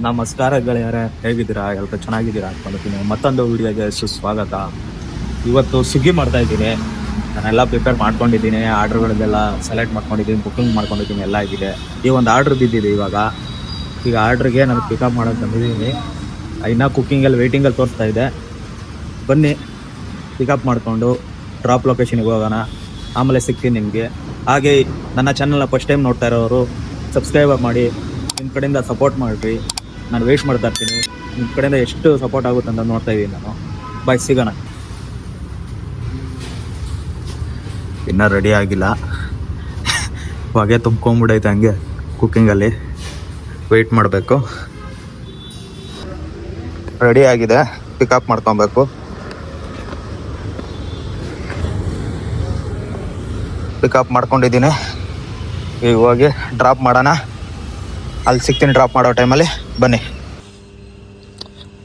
ನಮಸ್ಕಾರ ಗೆಳೆಯರೇ, ಹೇಗಿದ್ದೀರಾ? ಎಲ್ಲ ಚೆನ್ನಾಗಿದ್ದೀರಾ ಅನ್ಕೊಂಡಿದ್ದೀನಿ. ಮತ್ತೊಂದು ವಿಡಿಯೋಗೆ ಸುಸ್ವಾಗತ ಇವತ್ತು ಸ್ವಿಗ್ಗಿ ಮಾಡ್ತಾ ಇದ್ದೀನಿ. ನಾನೆಲ್ಲ ಪ್ರಿಪೇರ್ ಮಾಡ್ಕೊಂಡಿದ್ದೀನಿ. ಆರ್ಡ್ರ್ಗಳಿಗೆಲ್ಲ ಸೆಲೆಕ್ಟ್ ಮಾಡ್ಕೊಂಡಿದ್ದೀನಿ ಬುಕಿಂಗ್ ಮಾಡ್ಕೊಂಡಿದ್ದೀನಿ, ಎಲ್ಲ ಆಗಿದೆ. ಈ ಒಂದು ಆರ್ಡ್ರ್ ಬಿದ್ದಿದೆ ಇವಾಗ. ಈಗ ಆರ್ಡ್ರಿಗೆ ನಾನು ಪಿಕಪ್ ಮಾಡೋದು ಬಂದಿದ್ದೀನಿ. ಇನ್ನೂ ಕುಕ್ಕಿಂಗಲ್ಲಿ ವೆಯ್ಟಿಂಗಲ್ಲಿ ತೋರಿಸ್ತಾ ಇದೆ. ಬನ್ನಿ ಪಿಕಪ್ ಮಾಡಿಕೊಂಡು ಡ್ರಾಪ್ ಲೊಕೇಶನ್ಗೆ ಹೋಗೋಣ. ಆಮೇಲೆ ಸಿಗ್ತೀನಿ ನಿಮಗೆ. ಹಾಗೆ ನನ್ನ ಚಾನಲ್ನ ಫಸ್ಟ್ ಟೈಮ್ ನೋಡ್ತಾ ಇರೋರು ಸಬ್ಸ್ಕ್ರೈಬ್ ಮಾಡಿ ನಿಮ್ಮ ಕಡೆಯಿಂದ ಸಪೋರ್ಟ್ ಮಾಡಿರಿ. ನಾನು ವೇಸ್ಟ್ ಮಾಡ್ತಾ ಇರ್ತೀನಿ. ನಿಮ್ಮ ಕಡೆಯಿಂದ ಎಷ್ಟು ಸಪೋರ್ಟ್ ಆಗುತ್ತೆ ಅಂತ ನೋಡ್ತಾ ಇದ್ದೀನಿ ನಾನು. ಬಾಯ್ ಸಿಗೋಣ. ಇನ್ನೂ ರೆಡಿ ಆಗಿಲ್ಲ. ಹೊಗೆ ತುಂಬ್ಕೊಂಬಿಡೈತೆ ಹಂಗೆ ಕುಕ್ಕಿಂಗಲ್ಲಿ ವೆಯ್ಟ್ ಮಾಡಬೇಕು. ರೆಡಿ ಆಗಿದೆ. ಪಿಕಪ್ ಮಾಡ್ಕೊಬೇಕು. ಪಿಕಪ್ ಮಾಡ್ಕೊಂಡಿದ್ದೀನಿ. ಈಗ ಹೋಗಿ ಡ್ರಾಪ್ ಮಾಡೋಣ. ಅಲ್ಲಿ ಸಿಗ್ತೀನಿ ಡ್ರಾಪ್ ಮಾಡೋ ಟೈಮಲ್ಲಿ ಬನ್ನಿ.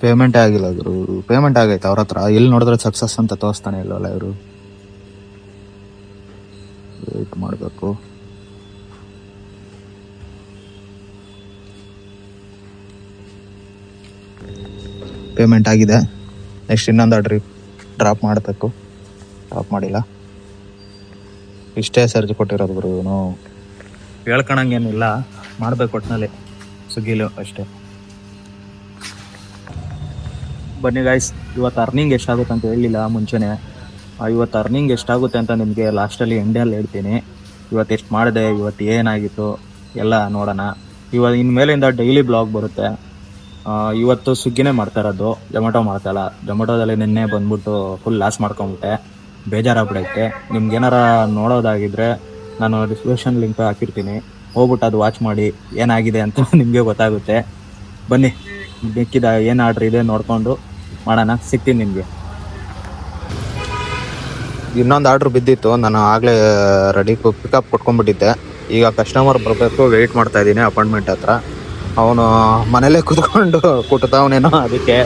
ಪೇಮೆಂಟ್ ಆಗಿಲ್ಲ ಗುರು. ಪೇಮೆಂಟ್ ಆಗೈತೆ ಅವ್ರ ಹತ್ರ. ಎಲ್ಲಿ ನೋಡಿದ್ರೆ ಸಕ್ಸಸ್ ಅಂತ ತೋರಿಸ್ತಾನೆ ಇಲ್ಲವಲ್ಲ ಇವರು? ವೇಟ್ ಮಾಡಬೇಕು. ಪೇಮೆಂಟ್ ಆಗಿದೆ. ನೆಕ್ಸ್ಟ್ ಇನ್ನೊಂದು ಆರ್ಡ್ರಿ ಡ್ರಾಪ್ ಮಾಡಬೇಕು. ಡ್ರಾಪ್ ಮಾಡಿಲ್ಲ. ಇಷ್ಟೇ ಸರ್ಜ್ ಕೊಟ್ಟಿರೋದು ಗುರು ಹೇಳ್ಕೊಳಂಗೇನಿಲ್ಲ ಮಾಡ್ಬೇಕು ಒಟ್ಟಿನಲ್ಲಿ ಸ್ವಿಗ್ಗಿಲು ಅಷ್ಟೇ. ಬನ್ನಿ ಗಾಯ್ಸ್ ಇವತ್ತು ಅರ್ನಿಂಗ್ ಎಷ್ಟಾಗುತ್ತೆ ಅಂತ ಹೇಳಿಲ್ಲ ಮುಂಚೆನೆ. ಇವತ್ತು ಅರ್ನಿಂಗ್ ಎಷ್ಟಾಗುತ್ತೆ ಅಂತ ನಿಮಗೆ ಲಾಸ್ಟಲ್ಲಿ ಎಂಡಲ್ಲಿ ಹೇಳ್ತೀನಿ. ಇವತ್ತು ಎಷ್ಟು ಮಾಡಿದೆ, ಇವತ್ತು ಏನಾಗಿತ್ತು, ಎಲ್ಲ ನೋಡೋಣ. ಇವತ್ತು ಇನ್ನು ಮೇಲಿಂದ ಡೈಲಿ ಬ್ಲಾಗ್ ಬರುತ್ತೆ ಇವತ್ತು ಸ್ವಿಗ್ಗಿನೇ ಮಾಡ್ತಾ ಇರೋದು ಜೊಮೊಟೊ ಮಾಡ್ತಾಯಿಲ್ಲ ಜೊಮ್ಯಾಟೊದಲ್ಲಿ ನಿನ್ನೆ ಬಂದ್ಬಿಟ್ಟು ಫುಲ್ ಲಾಸ್ ಮಾಡ್ಕೊಂಬಿಟ್ಟೆ ಬೇಜಾರಾಗ್ಬಿಡೈತೆ. ನಿಮ್ಗೆ ಏನಾರ ನೋಡೋದಾಗಿದ್ರೆ ನಾನು ಡಿಸ್ಕ್ರಿಪ್ಷನ್ ಲಿಂಕ್ ಹಾಕಿರ್ತೀನಿ. ಹೋಗ್ಬಿಟ್ಟು ಅದು ವಾಚ್ ಮಾಡಿ ಏನಾಗಿದೆ ಅಂತ ನಿಮಗೆ ಗೊತ್ತಾಗುತ್ತೆ. ಬನ್ನಿ ಬೇಕಿದ ಏನು ಆರ್ಡ್ರ್ ಇದೆ ನೋಡಿಕೊಂಡು ಮಾಡೋಣ, ಸಿಗ್ತೀನಿ ನಿಮಗೆ. ಇನ್ನೊಂದು ಆರ್ಡ್ರ್ ಬಿದ್ದಿತ್ತು, ನಾನು ಆಗಲೇ ರೆಡಿ ಪಿಕಪ್ ಕೊಟ್ಕೊಂಡ್ಬಿಟ್ಟಿದ್ದೆ. ಈಗ ಕಸ್ಟಮರ್ ಬರಬೇಕು ವೆಯ್ಟ್ ಮಾಡ್ತಾ ಇದ್ದೀನಿ ಅಪಾಯಿಂಟ್ಮೆಂಟ್ ಹತ್ರ. ಅವನು ಮನೇಲೇ ಕುತ್ಕೊಂಡು ಕುಟ್ತಾವನೇನೋ ಅದಕ್ಕೆ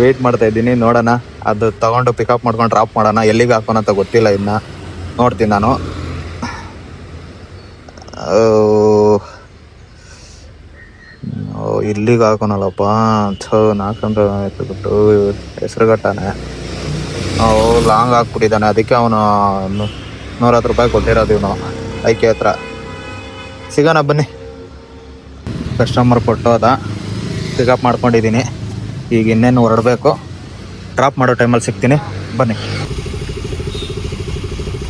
ವೆಯ್ಟ್ ಮಾಡ್ತಾ ಇದ್ದೀನಿ, ನೋಡೋಣ. ಅದು ತಗೊಂಡು ಪಿಕಪ್ ಮಾಡ್ಕೊಂಡು ಡ್ರಾಪ್ ಮಾಡೋಣ, ಎಲ್ಲಿಗೆ ಹಾಕೋಣ ಅಂತ ಗೊತ್ತಿಲ್ಲ ಇನ್ನು. ನೋಡ್ತೀನಿ ನಾನು. ಇಲ್ಲಿಗೆ ಹಾಕೋನಲ್ಲಪ್ಪ. ಥೋ ನಾಲ್ಕಂದ್ರೆ ಬಿಟ್ಟು ಹೆಸರುಗಟ್ಟಾನೆ ಅವು ಲಾಂಗ್ ಹಾಕ್ಬಿಟ್ಟಿದ್ದಾನೆ. ಅದಕ್ಕೆ ಅವನು ನೂರತ್ತು ರೂಪಾಯಿ ಕೊಟ್ಟಿರೋದು ಇವನು, ಐಕೆ ಹತ್ರ. ಸಿಗೋಣ, ಬನ್ನಿ. ಕಸ್ಟಮರ್ ಕೊಟ್ಟೋದ ಪಿಕಪ್ ಮಾಡ್ಕೊಂಡಿದ್ದೀನಿ. ಈಗ ಇನ್ನೇನು ಹೊರಡಬೇಕು. ಡ್ರಾಪ್ ಮಾಡೋ ಟೈಮಲ್ಲಿ ಸಿಗ್ತೀನಿ. ಬನ್ನಿ.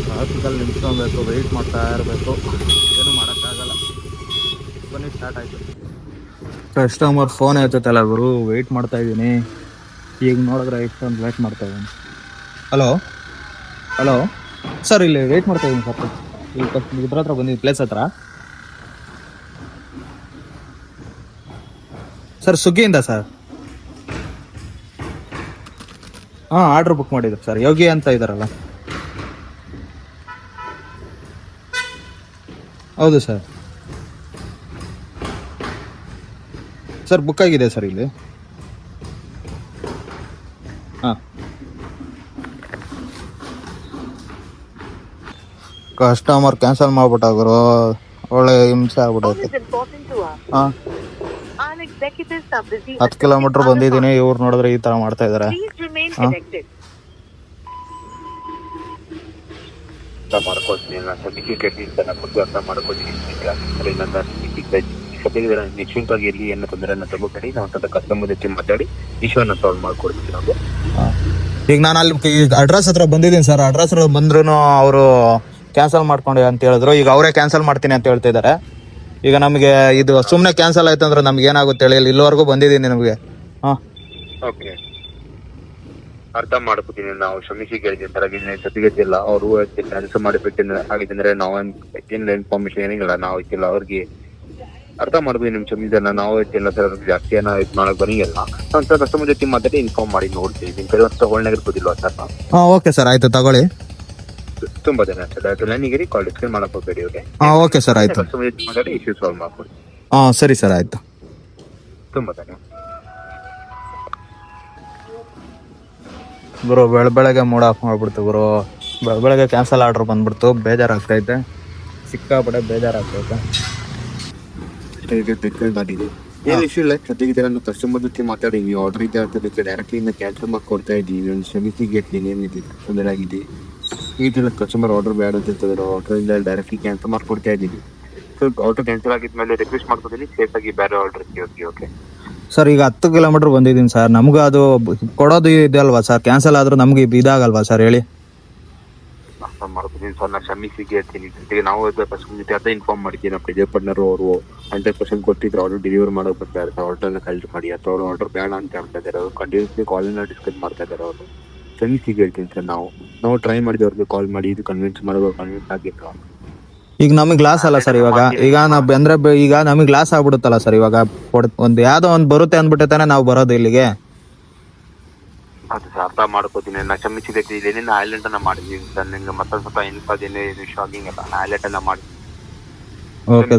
ಟ್ರಾಫಿಕಲ್ಲಿ ನಿಂತ್ಕೊಬೇಕು ವೆಯ್ಟ್ ಮಾಡ್ತಾ ಇರಬೇಕು. ಸ್ಟಾರ್ಟ್ ಆಯಿತು. ಕಸ್ಟಮರ್ ಫೋನ್ ಎತ್ತಲ್ಲ ಗುರು ವೆಯ್ಟ್ ಮಾಡ್ತಾ ಇದ್ದೀನಿ. ಈಗ ನೋಡಿದ್ರೆ ಇಷ್ಟೊಂದು ವೆಯ್ಟ್ ಮಾಡ್ತಾ ಇದ್ದೀನಿ. ಹಲೋ ಹಲೋ ಸರ್ ಇಲ್ಲಿ ವೆಯ್ಟ್ ಮಾಡ್ತಾ ಇದ್ದೀನಿ ಸರ್ ಇಲ್ಲಿ ಇದ್ರ ಹತ್ರ ಬಂದಿದ್ದು ಪ್ಲೇಸ್ ಹತ್ರ. ಸರ್ ಸುಗ್ಗಿಯಿಂದ ಸರ್ ಹಾಂ ಆರ್ಡ್ರ್ ಬುಕ್ ಮಾಡಿದ್ರು ಸರ್ ಯೋಗಿ ಅಂತ ಇದ್ದಾರಲ್ಲ ಹೌದು ಸರ್ ಸರ್ ಬುಕ್ ಆಗಿದೆ ಸರ್ ಇಲ್ಲಿ ಹಾಂ ಕಸ್ಟಮರ್ ಕ್ಯಾನ್ಸಲ್ ಮಾಡ್ಬಿಟ್ಟ ಗುರು ಒಳ್ಳೆ ಹಿಂಸೆ ಆಗ್ಬಿಟ್ಟೈತೆ. ಹಾಂ busy. ಹತ್ತು ಕಿಲೋಮೀಟ್ರ್ ಬಂದಿದ್ದೀನಿ ಇವ್ರು ನೋಡಿದ್ರೆ ಈ ಥರ ಮಾಡ್ತಾ ಇದ್ದಾರೆ connected. ಮಾಡ್ಕೊಡ್ತೀನಿ ನಾನು ಸರ್ಟಿಫಿಕೇಟ್ ನನ್ನ ನಾನು ಅರ್ಥ ಮಾಡ್ಕೊತೀನಿ ನಾನು ನಿಶ್ಚಿಂತವಾಗಿ ಎಲ್ಲಿ ಏನೋ ತೊಂದರೆನ ತಗೋಬೇಡಿ. ನಾವು ಅಂತ ಕಸ್ಟಮರ್ ಜೊತೆ ಮಾತಾಡಿ ಇಶ್ಯೂನ ಸಾಲ್ವ್ ಮಾಡ್ಕೊಡ್ತೀವಿ ನಾವು. ಈಗ ನಾನು ಅಲ್ಲಿ ಅಡ್ರೆಸ್ ಹತ್ರ ಬಂದಿದ್ದೀನಿ ಸರ್ ಅಡ್ರೆಸ್ ಹತ್ರ ಬಂದ್ರು ಅವರು ಕ್ಯಾನ್ಸಲ್ ಮಾಡ್ಕೊಂಡೆ ಅಂತ ಹೇಳಿದ್ರು. ಈಗ ಅವರೇ ಕ್ಯಾನ್ಸಲ್ ಮಾಡ್ತೀನಿ ಅಂತ ಹೇಳ್ತಾ ಇದ್ದಾರೆ ಈಗ ನಮಗೆ ಇದು ಸುಮ್ಮನೆ ಕ್ಯಾನ್ಸಲ್ ಆಯ್ತು ಅಂದ್ರೆ ನಮ್ಗೆ ಏನಾಗುತ್ತೆ ಹೇಳಿ? ಇಲ್ಲಿವರೆಗೂ ಬಂದಿದ್ದೀನಿ ನಿಮಗೆ. ಹಾಂ. ಓಕೆ ಅರ್ಥ ಮಾಡ್ಕೊತೀನಿ. ನಾವು ಶ್ರಮಿಸಿ ಕೇಳಿದ್ವಿ ಸರಿಯಾಗಿ ಇಲ್ಲ ಅವರು ಕ್ಯಾನ್ಸಲ್ ಮಾಡಿಬಿಟ್ಟಿದ್ರೆ ಆಗಿದೆ ಅಂದ್ರೆ ನಾವು ಏನಿಲ್ಲ ಇನ್ಫಾರ್ಮೇಶನ್ ಏನಿಲ್ಲ. ನಾವು ಇತ್ತಿಲ್ಲ ಅವ್ರಿಗೆ ಅರ್ಥ ಮಾಡ್ಬೋದು ನಿಮ್ ಕ್ಷಮಿಸಲ್ಲ ನಾವು ಎಲ್ಲ ಸರ್ ಜಾಸ್ತಿ ಏನೋ ಇದು ಮಾಡಕ್ ಬರಂಗಿಲ್ಲ. ಸರ್ ಕಸ್ಟಮರ್ ಜೊತೆ ಮಾತಾಡಿ ಇನ್ಫಾರ್ಮ್ ಮಾಡಿ ನೋಡ್ತೀವಿ. ನಿಮ್ ಕಡೆ ಒಂದು ತಗೊಳ್ನಾಗಿರ್ಬೋದಿಲ್ವಾ ಸರ್ ಹಾಂ ಓಕೆ ಸರ್ ಆಯ್ತು ತಗೊಳ್ಳಿ. ತುಂಬಾ ಜನ ಸರ್ ಅದು ನನಗೆ ಕಾಲ್ ಡಿಸ್ಕನ್ ಮಾಡಕ್ ಹೋಗ್ಬೇಡಿ ಓಕೆ ಹಾಂ ಓಕೆ ಸರ್ ಆಯ್ತು. ಕಸ್ಟಮರ್ ಜೊತೆ ಮಾತಾಡಿ ಇಶ್ಯೂ ಸಾಲ್ವ್ ಮಾಡ್ಕೊಡಿ. ಹಾಂ ಸರಿ ಸರ್ ಆಯ್ತು. ತುಂಬಾ ಧನ್ಯವಾದ ಗುರು ಬೆಳ ಬೆಳಗ್ಗೆ ಮೂಡ್ ಆಫ್ ಮಾಡ್ಬಿಡ್ತು ಬ್ರೋ. ಬೆಳ ಬೆಳಗ್ಗೆ ಕ್ಯಾನ್ಸಲ್ ಆರ್ಡ್ರ್ ಬಂದ್ಬಿಡ್ತು. ಬೇಜಾರಾಗ್ತೈತೆ ಸಿಕ್ಕಾಪಟ್ಟೆ ಬೇಜಾರಾಗ್ತೈತೆ ಬೇಕಾಗಿದೆ ಏನ್ ಇಶ್ಯೂ ಇಲ್ಲ ಜೊತೆಗೆ ನಾನು ಕಸ್ಟಮರ್ ಜೊತೆ ಮಾತಾಡಿ ನೀವು ಆರ್ಡರ್ ಇದೆ ಅಂತ ಡೈರೆಕ್ಟ್ಲಿ ಇನ್ನ ಕ್ಯಾನ್ಸಲ್ ಮಾಡಿ ಕೊಡ್ತಾ ಇದ್ದೀವಿ ಒಂದು ಕ್ಷಮಿಸಿ ಗೇಟ್ ಏನಿದೆ ತೊಂದರೆ ಆಗಿದೆ ಈ ತರ ಕಸ್ಟಮರ್ ಆರ್ಡರ್ ಬೇಡ ಅಂತ ಹೇಳ್ತಿದ್ದಾರೆ ಆರ್ಡರ್ ಇಂದ ಡೈರೆಕ್ಟ್ಲಿ ಕ್ಯಾನ್ಸಲ್ ಮಾಡಿ ಕೊಡ್ತಾ ಇದ್ದೀವಿ ಸೊ ಆರ್ಡರ್ ಕ್ಯಾನ್ಸಲ್ ಆಗಿದ್ಮೇಲೆ ರಿಕ್ವೆಸ್ಟ್ ಮಾಡ್ಕೊತೀನಿ ಸೇಫ್ ಆಗಿ ಬೇರೆ ಆರ್ಡರ್ ಓಕೆ ಓಕೆ ಸರ್ ಈಗ ಹತ್ತು ಕಿಲೋಮೀಟರ್ ಬಂದಿದ್ದೀನಿ ಸರ್ ನಮ್ಗೆ ಅದು ಕೊಡೋದು ಇದೆ ಅಲ್ವಾ ಸರ್ ಕ್ಯಾನ್ಸಲ್ ಆದ್ರೂ ನಮ್ಗೆ ಇದಾಗಲ್ವಾ ಸರ್ ಹೇಳಿ? ಅರ್ಥ ಮಾಡ್ತೀನಿ ಸರ್ ನಾನು ಕ್ಷಮಿಸಿ ಹೇಳ್ತೀನಿ. ಜೊತೆಗೆ ನಾವು ಕಸ್ಟಮರ್ ಜೊತೆ ಅದೇ ಇನ್ಫಾರ್ಮ್ ಮಾಡ್ತೀನಿ. ನಮ್ಮ ಪ್ರಿಜರ್ ಪಾರ್ಟ್ನರ್ ಅವರು ಹಂಡ್ರೆಡ್ ಪರ್ಸೆಂಟ್ ಕೊಟ್ಟಿದ್ರು. ಆರ್ಡರ್ ಡೆಲಿವರ್ ಮಾಡೋಕೆ ಬರ್ತಾ ಇರ್ತಾರೆ ಆರ್ಡರ್ನ ಕಲ್ಟ್ ಮಾಡಿ. ಅಥವಾ ಅವ್ರು ಆರ್ಡರ್ ಬೇಡ ಅಂತ ಹೇಳ್ತಾ ಇದ್ದಾರೆ. ಅವರು ಕಂಟಿನ್ಯೂಸ್ಲಿ ಕಾಲನ್ನ ಡಿಸ್ಕಸ್ ಮಾಡ್ತಾ ಇದ್ದಾರೆ ಅವರು. ಕ್ಷಮಿಸಿ ಹೇಳ್ತೀನಿ ಸರ್ ನಾವು. ನಾವು ಟ್ರೈ ಮಾಡಿದ್ವಿ ಅವ್ರಿಗೆ ಕಾಲ್ ಮಾಡಿ. ಇದು ಕನ್ವಿನ್ಸ್ ಮಾಡೋದು ಕನ್ವಿನ್ಸ್ ಆಗಿತ್ತು. ಈಗ ನಮಗೆ ಲಾಸ್ ಅಲ್ಲ ಸರ್ ಇವಾಗ. ಈಗ ನಾವು ಅಂದ್ರೆ ಈಗ ನಮಗೆ ಲಾಸ್ ಆಗ್ಬಿಡುತ್ತಲ್ಲ ಸರ್ ಇವಾಗ. ಒಂದು ಒಂದ್ ಯಾವ್ದೋ ಒಂದು ಬರುತ್ತೆ ಅಂದ್ಬಿಟ್ಟೆ ತಾನೇ ನಾವು ಬರೋದು ಇಲ್ಲಿಗೆ. ಅದು ಸರ್ ಅರ್ಥ ಮಾಡ್ಕೋತೀನಿ. ನಾ ಕ್ಷಮಿಸಿ ಇಲ್ಲಿ ಏನೇನು ಐಲೆಂಡ್ ಅನ್ನ ಮಾಡಿದ್ವಿ? ಸರ್ ನಿಮ್ಗೆ ಮತ್ತೊಂದು ಸ್ವಲ್ಪ ಇನ್ಫಾದೇನೆ ಶಾಕಿಂಗ್ ಅಲ್ಲ ನಾ ಐಲೆಂಡ್ ಅನ್ನ ಮಾಡಿ ಓಕೆ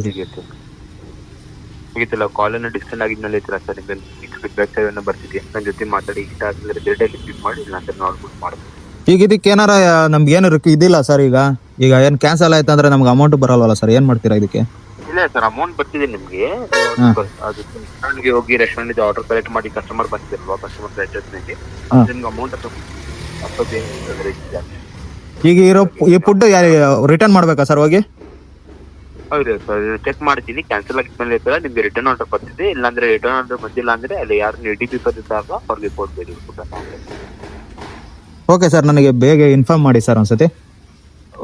ಮುಗಿತಿಲ್ಲ ಕಾಲನ್ನು ಡಿಸ್ಟೆಂಡ್ ಆಗಿದ್ಮೇಲೆ ಇರ್ತೀರ ಸರ್ ನಿಮ್ಗೆ? ನೆಕ್ಸ್ಟ್ ಬ್ಯಾಕ್ ಸೈಡ್ ಬರ್ತಿದ್ದೆ ನನ್ನ ಜೊತೆ ಮಾತಾಡಿ ಇಷ್ಟ ಆಗಿದ್ರೆ ಡೇಟಲ್ಲಿ ಕ್ಲಿಕ್ ಮಾಡಿ ನಾನು ಅಂತ ನೋಡ್ಬಿಟ್ಟು ಮಾಡ್ತೀನಿ. ಈಗ ಇದಕ್ಕೆ ಏನಾರ ನಮ್ಗೆ ಏನು ಇದಿಲ್ಲ ಸರ್ ಈಗ. ಈಗ ಏನು ಕ್ಯಾನ್ಸಲ್ ಆಯ್ತು ಅಂದ್ರೆ ನಮ್ಗೆ ಅಮೌಂಟ್ ಬರಲ್ವಲ್ಲ ಸರ್ ಏನು ಮಾಡ್ತೀರಾ ಇದಕ್ಕೆ? ಇಲ್ಲ ಸರ್ ಅಮೌಂಟ್ ಬರ್ತಿದೆ ನಿಮ್ಗೆ. ಅದು ರೆಸ್ಟೋರೆಂಟ್ಗೆ ಹೋಗಿ ರೆಸ್ಟೋರೆಂಟ್ ಆರ್ಡರ್ ಕಲೆಕ್ಟ್ ಮಾಡಿ ಕಸ್ಟಮರ್ ಬರ್ತಿರಲ್ವಾ ಕಸ್ಟಮರ್ ಅಡ್ರೆಸ್ನಲ್ಲಿ. ನಿಮ್ಗೆ ಅಮೌಂಟ್ ಈಗ ಇರೋ ಈ ಫುಡ್ ರಿಟರ್ನ್ ಮಾಡ್ಬೇಕಾ ಸರ್ ಹೋಗಿ? ಹೌದು ಸರ್ ಚೆಕ್ ಮಾಡ್ತೀನಿ. ಕ್ಯಾನ್ಸಲ್ ಆಗಿದ್ಮೇಲೆ ಇರ್ತಾರೆ ನಿಮ್ಗೆ ರಿಟರ್ನ್ ಆರ್ಡರ್ ಬರ್ತಿದೆ. ಇಲ್ಲಾಂದ್ರೆ ರಿಟರ್ನ್ ಆರ್ಡರ್ ಬಂದಿಲ್ಲ ಅಂದ್ರೆ ಅಲ್ಲಿ ಯಾರು ಡಿ ಪಿ ಬಂದಿದ್ದಾಗ ಅವ್ರಿಗೆ ಕೊಡ್ಬೇಡಿ ಓಕೆ ಸರ್ ನನಗೆ ಬೇಗ ಇನ್ಫಾರ್ಮ್ ಮಾಡಿ ಸರ್ ಒಂದ್ಸತಿ.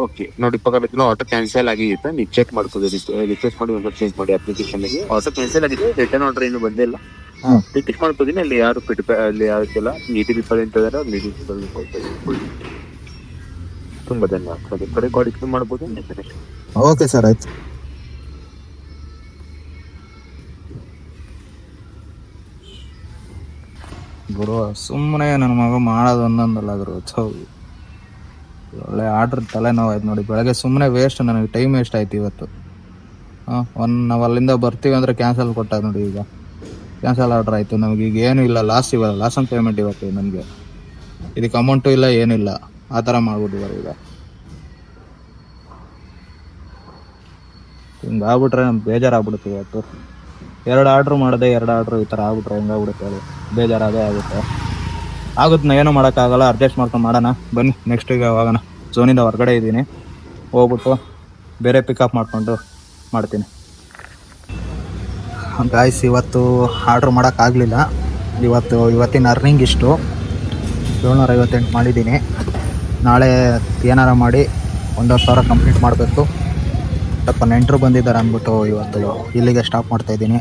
ಓಕೆ ನೋಡಿ ಪಕ್ಕ ಆಟೋ ಕ್ಯಾನ್ಸಲ್ ಆಗಿದೆ ನೀವು ಚೆಕ್ ಮಾಡ್ಕೋದು ರಿಕ್ವೆಸ್ಟ್ ಮಾಡಿ ಒಂದು ಚೇಂಜ್ ಮಾಡಿ ಅಪ್ಲಿಕೇಶನ್ ಆಟೋ ಕ್ಯಾನ್ಸಲ್ ಆಗಿದೆ ರಿಟರ್ನ್ ಆರ್ಡರ್ ಏನು ಬಂದಿಲ್ಲ ಹ್ಮ್. ರಿಕ್ವೆಸ್ಟ್ ಮಾಡ್ಕೋತೀನಿ ಅಲ್ಲಿ ಯಾರು ಫಿಟ್ ಅಲ್ಲಿ ಯಾರಿಗೆಲ್ಲ ನೀಟಿ ರಿಫರ್ ಅಂತ ಇದ್ದಾರೆ ನೀತಿ ಪೀಪಲ್ ತುಂಬಾ ಧನ್ಯವಾದ. ಕಡೆ ಗಾಡಿ ಕ್ಲೀನ್ ಮಾಡ್ಬೋದು. ಓಕೆ ಸರ್ ಆಯ್ತು. ಗುರು ಸುಮ್ಮನೆ ನನ್ನ ಮಗ ಮಾಡೋದು ಒಂದೊಂದಲ್ಲ ಗುರು. ಛೌ. ಒಳ್ಳೆ ಆರ್ಡ್ರ್ ತಲೆನೋವಾಯ್ತು ನೋಡಿ. ಬೆಳಗ್ಗೆ ಸುಮ್ಮನೆ ವೇಸ್ಟ್ ನನಗೆ ಟೈಮ್ ವೇಸ್ಟ್ ಆಯ್ತು ಇವತ್ತು. ಹಾಂ ಒನ್ ನಾವು ಅಲ್ಲಿಂದ ಬರ್ತೀವಿ ಅಂದರೆ ಕ್ಯಾನ್ಸಲ್ ಕೊಟ್ಟ ನೋಡಿ ಈಗ. ಕ್ಯಾನ್ಸಲ್ ಆರ್ಡ್ರ್ ಆಯಿತು. ನಮಗೆ ಈಗ ಏನೂ ಇಲ್ಲ. ಲಾಸ್ ಇವಾಗ ಲಾಸ್ ಆನ್ ಪೇಮೆಂಟ್ ಇವತ್ತು ನನಗೆ ಇದಕ್ಕೆ ಅಮೌಂಟು ಇಲ್ಲ ಏನಿಲ್ಲ ಆ ಥರ ಮಾಡ್ಬಿಟ್ಟಿದ್ದಾರೆ ಈಗ. ಹಿಂಗೆ ಆಗ್ಬಿಟ್ರೆ ನಮ್ಗೆ ಬೇಜಾರಾಗ್ಬಿಡುತ್ತೆ ಇವತ್ತು. ಎರಡು ಆರ್ಡ್ರ್ ಮಾಡಿದೆ ಎರಡು ಆರ್ಡ್ರ್ ಈ ಥರ ಆಗ್ಬಿಟ್ರೆ ಹೆಂಗಾಗ್ಬಿಡುತ್ತೆ ಅದು ಬೇಜಾರು ಅದೇ ಆಗುತ್ತೆ. ಆಗುತ್ತೆ ಏನೂ ಮಾಡೋಕ್ಕಾಗಲ್ಲ, ಅಡ್ಜಸ್ಟ್ ಮಾಡ್ಕೊಂಡು ಮಾಡೋಣ. ಬನ್ನಿ ನೆಕ್ಸ್ಟ್ ಈಗ ಹೋಗೋಣ. ಝೋನಿಂದ ಹೊರಗಡೆ ಇದ್ದೀನಿ. ಹೋಗ್ಬಿಟ್ಟು ಬೇರೆ ಪಿಕಪ್ ಮಾಡಿಕೊಂಡು ಮಾಡ್ತೀನಿ. ಗಾಯ್ಸ್ ಇವತ್ತು ಆರ್ಡ್ರ್ ಮಾಡೋಕ್ಕಾಗಲಿಲ್ಲ ಇವತ್ತು, ಇವತ್ತಿನ ಅರ್ನಿಂಗ್ ಇಷ್ಟು. ಏಳ್ನೂರ ಐವತ್ತೆಂಟು ಮಾಡಿದ್ದೀನಿ. ನಾಳೆ ಏನಾರ ಮಾಡಿ ಒಂದೂವರೆ ಸಾವಿರ ಕಂಪ್ಲೀಟ್ ಮಾಡಬೇಕು. ಸ್ವಲ್ಪ ನೆಂಟರು ಬಂದಿದ್ದಾರೆ ಅಂದ್ಬಿಟ್ಟು ಇವತ್ತು ಇಲ್ಲಿಗೆ ಸ್ಟಾಪ್ ಮಾಡ್ತಾ ಇದ್ದೀನಿ.